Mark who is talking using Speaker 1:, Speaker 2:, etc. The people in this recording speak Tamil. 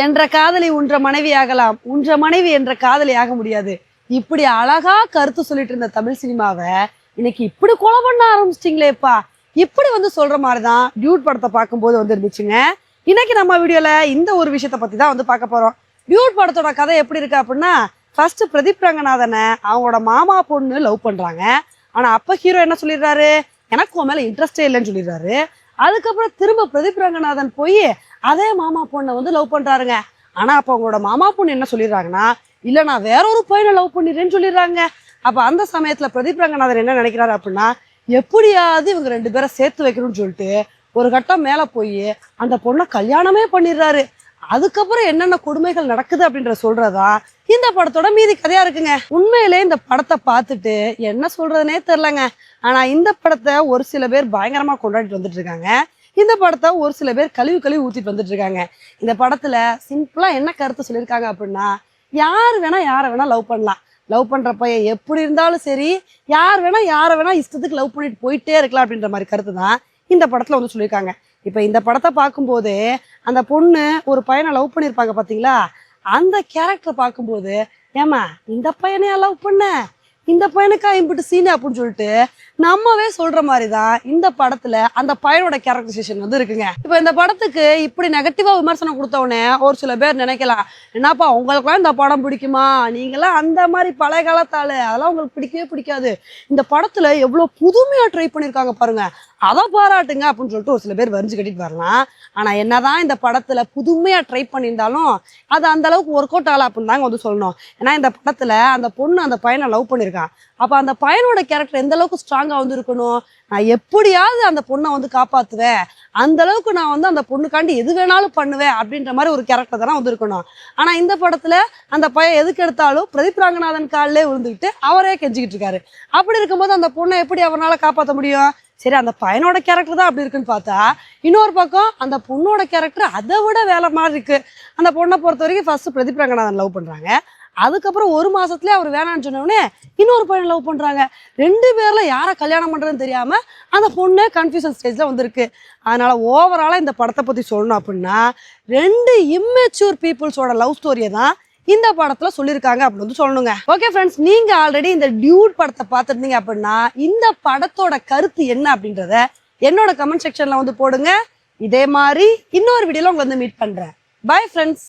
Speaker 1: என்ற காதலி உன்ற மனைவி ஆகலாம் உன்ற மனைவி என்ற காதலி ஆக முடியாது. இப்படி அழகா கருத்து சொல்லிட்டு இருந்த தமிழ் சினிமாவை இன்னைக்கு இப்படி கொலை பண்ண ஆரம்பிச்சிட்டீங்களேப்பா. இப்படி வந்து சொல்ற மாதிரிதான் டியூட் படத்தை பார்க்கும்போது வந்து இருந்துச்சுங்க இன்னைக்கு நம்ம வீடியோல இந்த ஒரு விஷயத்த பத்தி தான் வந்து பார்க்க போறோம். டியூட் படத்தோட கதை எப்படி இருக்கு அப்படின்னா ஃபர்ஸ்ட் பிரதீப் ரங்கநாதனை அவங்களோட மாமா பொண்ணு லவ் பண்றாங்க. ஆனா அப்ப ஹீரோ என்ன சொல்லிடுறாரு? எனக்கு உன் மேல இன்ட்ரெஸ்டே இல்லைன்னு சொல்லிடுறாரு. அதுக்கப்புறம் திரும்ப பிரதீப் ரங்கநாதன் போய் அதே மாமா பொண்ணை வந்து லவ் பண்றாருங்க. ஆனா அப்ப அவங்களோட மாமா பொண்ணு என்ன சொல்லிடுறாங்கன்னா இல்ல நான் வேற ஒரு பையனை லவ் பண்ணிடுறேன்னு சொல்லிடுறாங்க. அப்ப அந்த சமயத்துல பிரதீப் ரங்கநாதன் என்ன நினைக்கிறாரு அப்படின்னா எப்படியாவது இவங்க ரெண்டு பேரை சேர்த்து வைக்கணும்னு சொல்லிட்டு ஒரு கட்டம் மேல போய் அந்த பொண்ணை கல்யாணமே பண்ணிடுறாரு. அதுக்கப்புறம் என்னென்ன கொடுமைகள் நடக்குது அப்படின்ற சொல்றதா இந்த படத்தோட மீதி கதையா இருக்குங்க. உண்மையிலே இந்த படத்தை பார்த்துட்டு என்ன சொல்றதுனே தெரிலங்க ஆனா இந்த படத்தை ஒரு சில பேர் பயங்கரமா கொண்டாடிட்டு வந்துட்டு இருக்காங்க இந்த படத்தை ஒரு சில பேர் கழுவி கழுவி ஊத்திட்டு வந்துட்டு இருக்காங்க இந்த படத்துல சிம்பிளா என்ன கருத்து சொல்லியிருக்காங்க அப்படின்னா யார் வேணா யாரை வேணா லவ் பண்ணலாம். லவ் பண்ற பையன் எப்படி இருந்தாலும் சரி யார் வேணா யாரை வேணா இஷ்டத்துக்கு லவ் பண்ணிட்டு போயிட்டே இருக்கலாம் அப்படின்ற மாதிரி கருத்து தான் இந்த படத்துல வந்து சொல்லியிருக்காங்க. இப்போ இந்த படத்தை பார்க்கும்போது அந்த பொண்ணு ஒரு பையனை லவ் பண்ணியிருப்பாங்க பாத்தீங்களா? அந்த கேரக்டர் பார்க்கும்போது ஏமா இந்த பையனையா லவ் பண்ண? இந்த பையனுக்கா இம்பிட்டு சீனே அப்படின்னு சொல்லிட்டு நம்மவே சொல்ற மாதிரி தான் இந்த படத்துல அந்த பையனோட கேரக்டரைசேஷன் வந்து இருக்குங்க. இப்போ இந்த படத்துக்கு இப்படி நெகட்டிவா விமர்சனம் கொடுத்த உடனே ஒரு சில பேர் நினைக்கலாம் என்னப்பா உங்களுக்குலாம் இந்த படம் பிடிக்குமா? நீங்களாம் அந்த மாதிரி பழைய காலத்தால அதெல்லாம் உங்களுக்கு பிடிக்கவே பிடிக்காது. இந்த படத்துல எவ்வளவு புதுமையா ட்ரை பண்ணியிருக்காங்க பாருங்க. அதை பாராட்டுங்க அப்படின்னு சொல்லிட்டு ஒரு சில பேர் வரிஞ்சு கட்டிட்டு வரலாம். ஆனா என்னதான் இந்த படத்துல புதுமையா ட்ரை பண்ணியிருந்தாலும் அது அந்த அளவுக்கு ஒர்க் அவுட் ஆகல அப்படின்னு தாங்க வந்து சொல்லணும். ஏன்னா இந்த படத்துல அந்த பொண்ணு அந்த பையனை லவ் பண்ணியிருக்கான் அப்ப அந்த பையனோட கேரக்டர் எந்த அளவுக்கு ஸ்ட்ராங்கா வந்து இருக்கணும் நான் எப்படியாவது அந்த பொண்ணை வந்து காப்பாத்துவேன். அந்த அளவுக்கு நான் வந்து அந்த பொண்ணுக்காண்டி எது வேணாலும் பண்ணுவேன் அப்படின்ற மாதிரி ஒரு கேரக்டர் தானே வந்து இருக்கணும் ஆனா இந்த படத்துல அந்த பையன் எதுக்கு எடுத்தாலும் பிரதீப் ரங்கநாதன் காலிலே விழுந்துக்கிட்டு அவரே கெஞ்சிக்கிட்டு இருக்காரு. அப்படி இருக்கும்போது அந்த பொண்ணை எப்படி அவரால காப்பாற்ற முடியும்? சரி அந்த பையனோட கேரக்டர் தான் அப்படி இருக்குன்னு பார்த்தா இன்னொரு பக்கம் அந்த பொண்ணோட கேரக்டர் அதை விட வேலை மாதிரி இருக்கு. அந்த பொண்ணை பொறுத்த வரைக்கும் ஃபர்ஸ்ட் பிரதீப் ரங்கநாதன் லவ் பண்றாங்க. அதுக்கப்புறம் ஒரு மாசத்துல அவர் வேணாம்னு சொன்னோடனே இன்னொரு பையனை லவ் பண்றாங்க. ரெண்டு பேர்ல யாரை கல்யாணம் பண்றதுன்னு தெரியாம அந்த பொண்ணு கன்ஃபியூஷன் ஸ்டேஜ்ல வந்திருக்கு. அதனால ஓவராலா இந்த படத்தை பத்தி சொல்லணும் அப்படின்னா ரெண்டு இம்மெச்சூர் பீப்புள்ஸோட லவ் ஸ்டோரியை தான் இந்த படத்துல சொல்லியிருக்காங்க அப்படின்னு வந்து சொல்லணுங்க. ஓகே ஃப்ரெண்ட்ஸ் நீங்க ஆல்ரெடி இந்த டியூட் படத்தை பார்த்துருந்தீங்க அப்படின்னா இந்த படத்தோட கருத்து என்ன அப்படின்றத என்னோட கமெண்ட் செக்ஷன்ல வந்து போடுங்க. இதே மாதிரி இன்னொரு வீடியோல உங்களை வந்து மீட் பண்றேன். Bye friends